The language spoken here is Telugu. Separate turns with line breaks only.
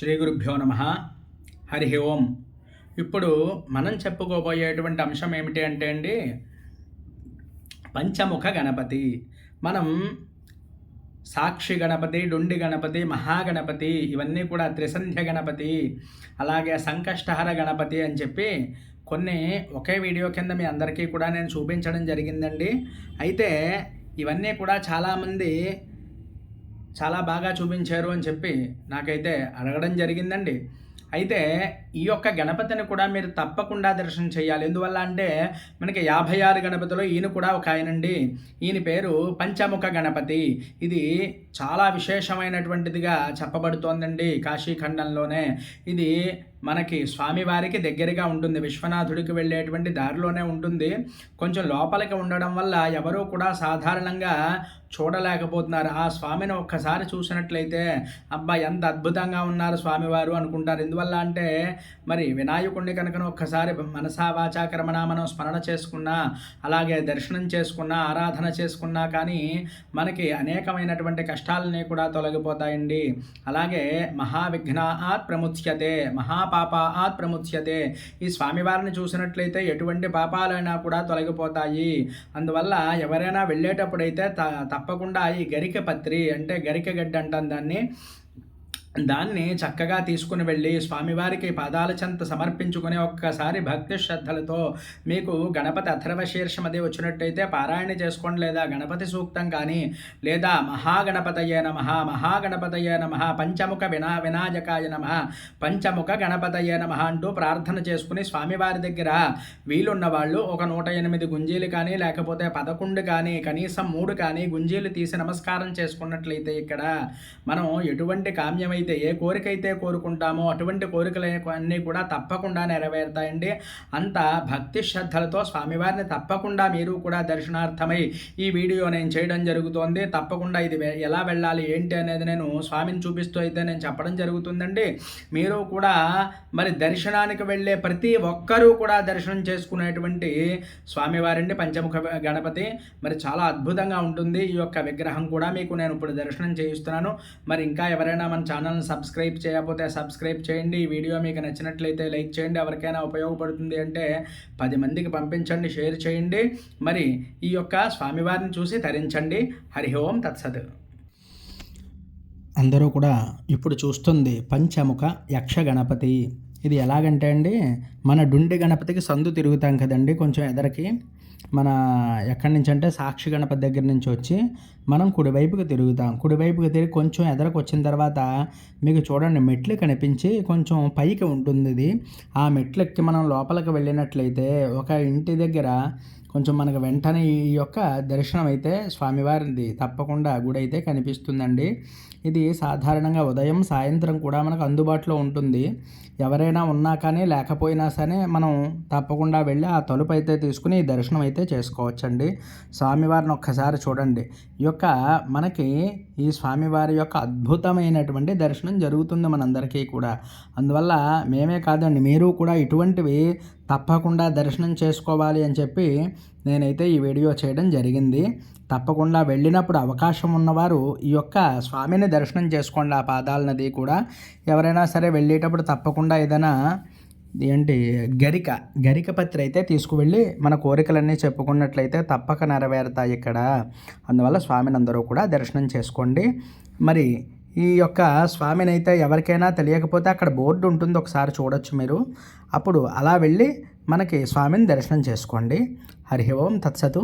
శ్రీ గురుభ్యో నమ. హరి ఓం. ఇప్పుడు మనం చెప్పుకోబోయేటువంటి అంశం ఏమిటి అంటే అండి పంచముఖ గణపతి. మనం సాక్షి గణపతి డుండి గణపతి మహాగణపతి ఇవన్నీ కూడా త్రిసంధ్య గణపతి అలాగే సంకష్టహర గణపతి అని చెప్పి కొన్ని ఒకే వీడియో కింద మీ అందరికీ కూడా నేను చూపించడం జరిగిందండి. అయితే ఇవన్నీ కూడా చాలామంది చాలా బాగా చూపించారు అని చెప్పి నాకైతే అడగడం జరిగిందండి. అయితే ఈ యొక్క గణపతిని కూడా మీరు తప్పకుండా దర్శనం చేయాలి. ఎందువల్ల అంటే మనకి యాభై ఆరు గణపతిలో ఈయన కూడా ఒక ఆయనండి. ఈయన పేరు పంచముఖ గణపతి. ఇది చాలా విశేషమైనటువంటిదిగా చెప్పబడుతోందండి కాశీఖండంలోనే. ఇది మనకి స్వామివారికి దగ్గరగా ఉంటుంది విశ్వనాథుడికి వెళ్ళేటువంటి దారిలోనే ఉంటుంది. కొంచెం లోపలికి ఉండడం వల్ల ఎవరూ కూడా సాధారణంగా చూడలేకపోతున్నారు. ఆ స్వామిని ఒక్కసారి చూసినట్లయితే అబ్బా ఎంత అద్భుతంగా ఉన్నారు స్వామివారు అనుకుంటారు. ఎందువల్ల అంటే మరి వినాయకుడిని కనుక ఒక్కసారి మనసా వాచాకరమణ మనం స్మరణ చేసుకున్నా అలాగే దర్శనం చేసుకున్నా ఆరాధన చేసుకున్నా కానీ మనకి అనేకమైనటువంటి కష్టాలని కూడా తొలగిపోతాయండి. అలాగే మహావిఘ్నాత్ ప్రముచ్యతే మహాపాపాత్ ప్రముచ్యతే. ఈ స్వామివారిని చూసినట్లయితే ఎటువంటి పాపాలైనా కూడా తొలగిపోతాయి. అందువల్ల ఎవరైనా వెళ్ళేటప్పుడైతే తప్పకుండా ఈ గరిక పత్రి అంటే గరిక గడ్డ అంటాం దాన్ని. దాన్ని చక్కగా తీసుకుని వెళ్ళి స్వామివారికి పాదాల చెంత సమర్పించుకుని ఒక్కసారి భక్తి శ్రద్ధలతో మీకు గణపతి అథర్వ శీర్షమది వచ్చినట్టయితే పారాయణ చేసుకోండి లేదా గణపతి సూక్తం కానీ లేదా మహాగణపతయే నమ మహాగణపతయే నమ పంచముఖ వినా వినాయకాయ నమ పంచముఖ గణపతయే నమ అంటూ ప్రార్థన చేసుకుని స్వామివారి దగ్గర వీలున్న వాళ్ళు ఒక నూట ఎనిమిది గుంజీలు కానీ లేకపోతే పదకొండు కానీ కనీసం మూడు కానీ గుంజీలు తీసి నమస్కారం చేసుకున్నట్లయితే ఇక్కడ మనం ఎటువంటి కామ్యమై అయితే ఏ కోరిక అయితే కోరుకుంటామో అటువంటి కోరికలు అన్నీ కూడా తప్పకుండా నెరవేరుతాయండి. అంత భక్తి శ్రద్ధలతో స్వామివారిని తప్పకుండా మీరు కూడా దర్శనార్థమై ఈ వీడియో నేను చేయడం జరుగుతోంది. తప్పకుండా ఇది ఎలా వెళ్ళాలి ఏంటి అనేది నేను స్వామిని చూపిస్తూ అయితే నేను చెప్పడం జరుగుతుందండి. మీరు కూడా మరి దర్శనానికి వెళ్ళే ప్రతి ఒక్కరూ కూడా దర్శనం చేసుకునేటువంటి స్వామివారండి పంచముఖ గణపతి. మరి చాలా అద్భుతంగా ఉంటుంది. ఈ యొక్క విగ్రహం కూడా మీకు నేను ఇప్పుడు దర్శనం చేయిస్తున్నాను. మరి ఇంకా ఎవరైనా మన ఛానల్ ఛానల్ని సబ్స్క్రైబ్ చేయకపోతే సబ్స్క్రైబ్ చేయండి. ఈ వీడియో మీకు నచ్చినట్లయితే లైక్ చేయండి. ఎవరికైనా ఉపయోగపడుతుంది అంటే పది మందికి పంపించండి షేర్ చేయండి. మరి ఈ యొక్క స్వామివారిని చూసి తరించండి. హరి ఓం తత్సత్. అందరూ కూడా ఇప్పుడు చూస్తుంది పంచముఖ యక్ష గణపతి. ఇది ఎలాగంటే అండి మన డుండి గణపతికి సందు తిరుగుతాం కదండి కొంచెం ఎదరికి. మన ఎక్కడి నుంచి అంటే సాక్షి గణపతి దగ్గర నుంచి వచ్చి మనం కుడివైపుకి తిరుగుతాం. కుడివైపుకి తిరిగి కొంచెం ఎదరకు వచ్చిన తర్వాత మీకు చూడండి మెట్లు కనిపించి కొంచెం పైకి ఉంటుంది. ఇది ఆ మెట్లెక్కి మనం లోపలికి వెళ్ళినట్లయితే ఒక ఇంటి దగ్గర కొంచెం మనకు వెంటనే ఈ యొక్క దర్శనం అయితే స్వామివారిది తప్పకుండా గుడి అయితే కనిపిస్తుందండి. ఇది సాధారణంగా ఉదయం సాయంత్రం కూడా మనకు అందుబాటులో ఉంటుంది. ఎవరైనా ఉన్నా కానీ లేకపోయినా సరే మనం తప్పకుండా వెళ్ళి ఆ తలుపు అయితే తీసుకుని దర్శనం అయితే చేసుకోవచ్చండి. స్వామివారిని ఒక్కసారి చూడండి. ఈ యొక్క మనకి ఈ స్వామివారి యొక్క అద్భుతమైనటువంటి దర్శనం జరుగుతుంది మనందరికీ కూడా. అందువల్ల మేమే కాదండి మీరు కూడా ఇటువంటివి తప్పకుండా దర్శనం చేసుకోవాలి అని చెప్పి నేనైతే ఈ వీడియో చేయడం జరిగింది. తప్పకుండా వెళ్ళినప్పుడు అవకాశం ఉన్నవారు ఈ యొక్క స్వామిని దర్శనం చేసుకోండి ఆ పాదాల నది కూడా. ఎవరైనా సరే వెళ్ళేటప్పుడు తప్పకుండా ఏదైనా ఏంటి గరిక గరిక పత్రి అయితే తీసుకువెళ్ళి మన కోరికలన్నీ చెప్పుకున్నట్లయితే తప్పక నెరవేరుతాయి ఇక్కడ. అందువల్ల స్వామిని అందరూ కూడా దర్శనం చేసుకోండి. మరి ఈ యొక్క స్వామిని అయితే ఎవరికైనా తెలియకపోతే అక్కడ బోర్డు ఉంటుంది ఒకసారి చూడొచ్చు మీరు. అప్పుడు అలా వెళ్ళి మనకి స్వామిని దర్శనం చేసుకోండి. హరి ఓం తత్సతు.